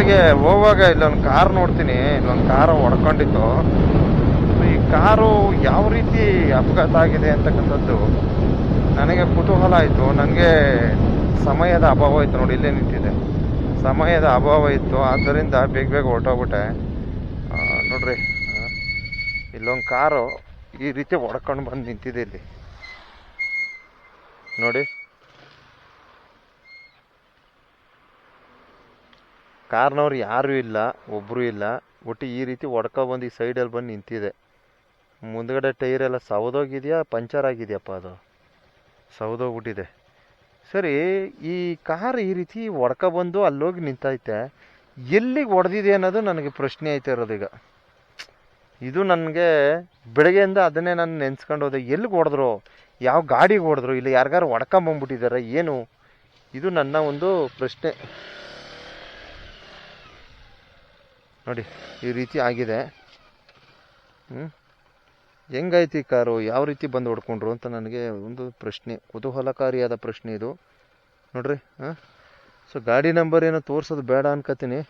ಇಲ್ಲಿಗೆ ಹೋಗುವಾಗ ಇಲ್ಲೊಂದು ಕಾರ್ ನೋಡ್ತೀನಿ, ಇಲ್ಲೊಂದು ಕಾರು ಹೊಡ್ಕೊಂಡಿತ್ತು ಈ ಕಾರು ಯಾವ ರೀತಿ ಅಪಘಾತ ಆಗಿದೆ ಅಂತಕ್ಕಂಥದ್ದು ನನಗೆ ಕುತೂಹಲ ಆಯಿತು. ನನಗೆ ಸಮಯದ ಅಭಾವ ಇತ್ತು ನೋಡಿ, ಇಲ್ಲೇ ನಿಂತಿದೆ ಸಮಯದ ಅಭಾವ ಇತ್ತು. ಆದ್ದರಿಂದ ಬೇಗ ಬೇಗ ಹೊರಟೋಗ್ಬಿಟ್ಟೆ. ನೋಡ್ರಿ ಇಲ್ಲೊಂದು ಕಾರು ಈ ರೀತಿ ಹೊಡ್ಕೊಂಡು ಬಂದು ನಿಂತಿದೆ ಇಲ್ಲಿ. ನೋಡಿ. ಕಾರ್ನವ್ರು ಯಾರೂ ಇಲ್ಲ ಒಬ್ಬರೂ ಇಲ್ಲ. ಒಟ್ಟು ಈ ರೀತಿ ಬಂದು ಈ ಸೈಡಲ್ಲಿ ಬಂದು ನಿಂತಿದೆ. ಮುಂದ್ಗಡೆ ಟೈರ್ ಎಲ್ಲ ಸೌದೋಗಿದೆಯಾ ಪಂಚರ್ ಆಗಿದೆಯಪ್ಪ ಅದು? ಸೌದೋಗ್ಬಿಟ್ಟಿದೆ ಸರಿ, ಈ ಕಾರ್ ಈ ರೀತಿ ಒಡ್ಕ ಬಂದು ಅಲ್ಲೋಗಿ ನಿಂತೈತೆ. ಎಲ್ಲಿಗೆ ಹೊಡೆದಿದೆ ಅನ್ನೋದು ನನಗೆ ಪ್ರಶ್ನೆ ಐತೆ ಇರೋದೀಗ ಇದು ನನಗೆ ಬೆಳಗ್ಗೆಯಿಂದ ಅದನ್ನೇ ನಾನು ನೆನ್ಸ್ಕೊಂಡು ಹೋದೆ. ಎಲ್ಲಿಗೆ ಹೊಡೆದ್ರು ಯಾವ ಗಾಡಿಗೆ ಹೊಡೆದ್ರು ಇಲ್ಲ ಯಾರಿಗಾರು ಒಡ್ಕೊಂಬಂದ್ಬಿಟ್ಟಿದ್ದಾರೆ ಏನು? ಇದು ನನ್ನ ಒಂದು ಪ್ರಶ್ನೆ. ನೋಡಿ, ಈ ರೀತಿ ಆಗಿದೆ. ಹ್ಞೂ ಹೆಂಗಾಯ್ತು ಈ ಕಾರು? ಯಾವ ರೀತಿ ಬಂದು ಹೊಡ್ಕೊಂಡ್ರು ಅಂತ ನನಗೆ ಒಂದು ಪ್ರಶ್ನೆ, ಕುತೂಹಲಕಾರಿಯಾದ ಪ್ರಶ್ನೆ ಇದು. ನೋಡ್ರಿ, ಹಾಂ? ಸೊ ಗಾಡಿ ನಂಬರ್ ಏನೋ ತೋರಿಸೋದು ಬೇಡ ಅನ್ಕೋತೀನಿ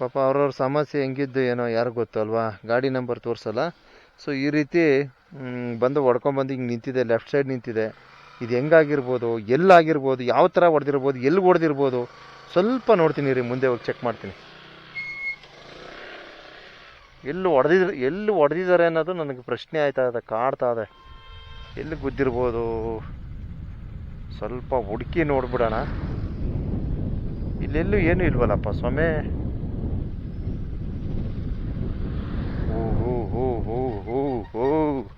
ಪಾಪ ಅವ್ರವ್ರ ಸಮಸ್ಯೆ ಹೆಂಗಿದ್ದು ಏನೋ ಯಾರಿಗೂ ಗೊತ್ತು ಅಲ್ವಾ? ಗಾಡಿ ನಂಬರ್ ತೋರಿಸಲ್ಲ. ಸೊ ಈ ರೀತಿ ಬಂದು ಹೊಡ್ಕೊಂಬಂದು ಹಿಂಗೆ ನಿಂತಿದೆ ಲೆಫ್ಟ್ ಸೈಡ್ ನಿಂತಿದೆ. ಇದು ಹೆಂಗಾಗಿರ್ಬೋದು? ಎಲ್ಲಾಗಿರ್ಬೋದು? ಯಾವ ಥರ ಹೊಡೆದಿರ್ಬೋದು? ಎಲ್ಲಿ ಹೊಡೆದಿರ್ಬೋದು? ಸ್ವಲ್ಪ ನೋಡ್ತೀನಿ ರೀ, ಮುಂದೆ ಹೋಗಿ ಚೆಕ್ ಮಾಡ್ತೀನಿ. ಎಲ್ಲಿ ಹೊಡೆದಿದ್ರು ಎಲ್ಲಿ ಹೊಡೆದಿದ್ದಾರೆ ಅನ್ನೋದು ನನಗೆ ಪ್ರಶ್ನೆ ಆಯ್ತಾ ಇದೆ, ಕಾಡ್ತಾ ಇದೆ. ಎಲ್ಲಿ ಗುದ್ದಿರ್ಬೋದು? ಸ್ವಲ್ಪ ಹುಡುಕಿ ನೋಡ್ಬಿಡೋಣ. ಇಲ್ಲೆಲ್ಲೂ ಏನೂ ಇಲ್ವಲ್ಲಪ್ಪ ಸ್ವಾಮಿ? ಹೂ ಹೂ ಹೂ ಹೂ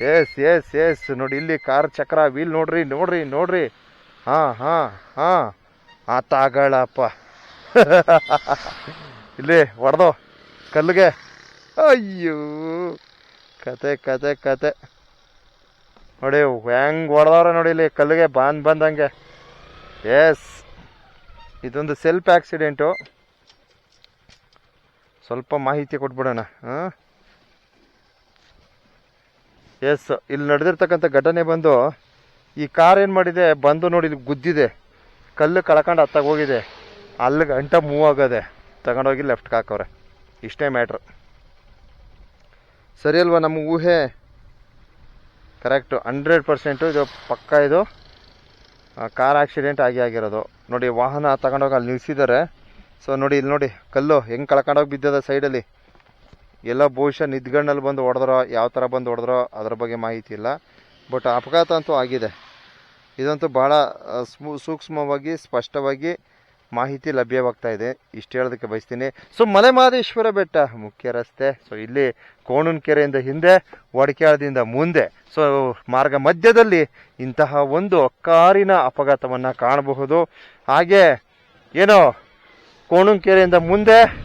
ಎಸ್ ಎಸ್ ಎಸ್. ನೋಡಿ ಇಲ್ಲಿ ಕಾರ್ ಚಕ್ರ, ವೀಲ್ ನೋಡ್ರಿ ನೋಡ್ರಿ ನೋಡ್ರಿ. ಹಾಂ ಹಾಂ ಹಾಂ. ಆ ತಾಗಳಪ್ಪ. ಇಲ್ಲಿ ಹೊಡೆದೋ ಕಲ್ಲಿಗೆ. ಅಯ್ಯೋ. ಕತೆ ಕತೆ ಕತೆ. ನೋಡಿ, ಹೆಂಗ್ ಹೊಡೆದವ್ರೆ ನೋಡಿ ಇಲ್ಲಿ ಕಲ್ಲಿಗೆ ಬಾಂದ್ ಬಂದಂಗೆ. ಎಸ್ ಇದೊಂದು ಸೆಲ್ಫ್ ಆಕ್ಸಿಡೆಂಟು ಸ್ವಲ್ಪ ಮಾಹಿತಿ ಕೊಟ್ಬಿಡೋಣ, ಹಾಂ? ಎಸ್ ಇಲ್ಲಿ ನಡೆದಿರ್ತಕ್ಕಂಥ ಘಟನೆ ಬಂದು, ಈ ಕಾರ್ ಏನು ಮಾಡಿದೆ? ಬಂದು ನೋಡಿ ಇಲ್ಲಿ ಗುದ್ದಿದೆ. ಕಲ್ಲು ಕಳ್ಕೊಂಡು ಹತ್ತಾಗ ಹೋಗಿದೆ. ಅಲ್ಲಿಗೆ ಅಂಟ ಮೂವ್ ಆಗದೆ. ತಗೊಂಡೋಗಿ ಲೆಫ್ಟ್ಗೆ ಹಾಕವ್ರೆ. ಇಷ್ಟೇ ಮ್ಯಾಟ್ರ್ ಸರಿ ಅಲ್ವಾ ನಮ್ಮ ಊಹೆ? ಕರೆಕ್ಟು ಹಂಡ್ರೆಡ್ ಪರ್ಸೆಂಟು ಇದು ಪಕ್ಕ ಇದು. ಕಾರ್ ಆಕ್ಸಿಡೆಂಟ್ ಆಗಿ ಆಗಿರೋದು. ನೋಡಿ, ವಾಹನ ತಗೊಂಡೋಗಿ ಅಲ್ಲಿ ನಿಲ್ಲಿಸಿದ್ದಾರೆ ಸೊ ನೋಡಿ, ಇಲ್ಲಿ ನೋಡಿ, ಕಲ್ಲು ಹೆಂಗೆ ಕಳ್ಕೊಂಡೋಗಿ ಬಿದ್ದದ ಸೈಡಲ್ಲಿ ಎಲ್ಲ ಬಹುಶಃ ನಿದ್ಗಣ್ಣಲ್ಲಿ ಬಂದು ಹೊಡೆದ್ರೋ, ಯಾವ ಥರ ಬಂದು ಹೊಡೆದ್ರೋ, ಅದ್ರ ಬಗ್ಗೆ ಮಾಹಿತಿ ಇಲ್ಲ. ಬಟ್ ಅಪಘಾತ ಅಂತೂ ಆಗಿದೆ. ಇದಂತೂ ಭಾಳ ಸ್ಮೂ, ಸೂಕ್ಷ್ಮವಾಗಿ, ಸ್ಪಷ್ಟವಾಗಿ ಮಾಹಿತಿ ಲಭ್ಯವಾಗ್ತಾ ಇದೆ. ಇಷ್ಟು ಹೇಳೋದಕ್ಕೆ ಬಯಸ್ತೀನಿ. ಸೊ ಮಲೆಮಹದೇಶ್ವರ ಬೆಟ್ಟ, ಮುಖ್ಯ ರಸ್ತೆ. ಸೊ, ಇಲ್ಲಿ ಕೋಣನ್ ಕೆರೆಯಿಂದ ಹಿಂದೆ, ವಡಕ್ಯಾಳದಿಂದ ಮುಂದೆ. ಸೊ, ಮಾರ್ಗ ಮಧ್ಯದಲ್ಲಿ ಇಂತಹ ಒಂದು ಕಾರಿನ ಅಪಘಾತವನ್ನು ಕಾಣಬಹುದು. ಹಾಗೆ ಏನೋ ಕೋಣನ್ ಕೆರೆಯಿಂದ ಮುಂದೆ,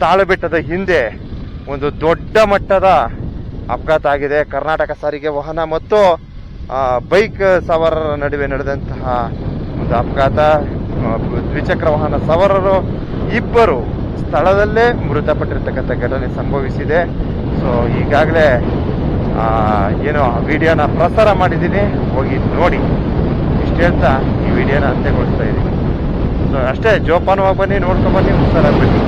ತಾಳಬೆಟ್ಟದ ಹಿಂದೆ ಒಂದು ದೊಡ್ಡ ಮಟ್ಟದ ಅಪಘಾತ ಆಗಿದೆ. ಕರ್ನಾಟಕ ಸಾರಿಗೆ ವಾಹನ ಮತ್ತು ಬೈಕ್ ಸವಾರರ ನಡುವೆ ನಡೆದಂತಹ ಒಂದು ಅಪಘಾತ. ದ್ವಿಚಕ್ರ ವಾಹನ ಸವಾರರು ಇಬ್ಬರು ಸ್ಥಳದಲ್ಲೇ ಮೃತಪಟ್ಟಿರ್ತಕ್ಕಂಥ ಘಟನೆ ಸಂಭವಿಸಿದೆ. ಸೊ ಈಗಾಗಲೇ ಏನು ವಿಡಿಯೋನ ಪ್ರಸಾರ ಮಾಡಿದ್ದೀನಿ. ಹೋಗಿ ನೋಡಿ. ಇಷ್ಟು ಹೇಳ್ತಾ ಈ ವಿಡಿಯೋನ ಅಂತ್ಯಗೊಳಿಸ್ತಾ ಇದ್ದೀನಿ ಸೊ ಅಷ್ಟೇ, ಜೋಪಾನವಾಗಿ ಬನ್ನಿ ನೋಡ್ಕೊಂಡು ಬನ್ನಿ ಹುಷಾರಾಗ್ಬಿಟ್ಟು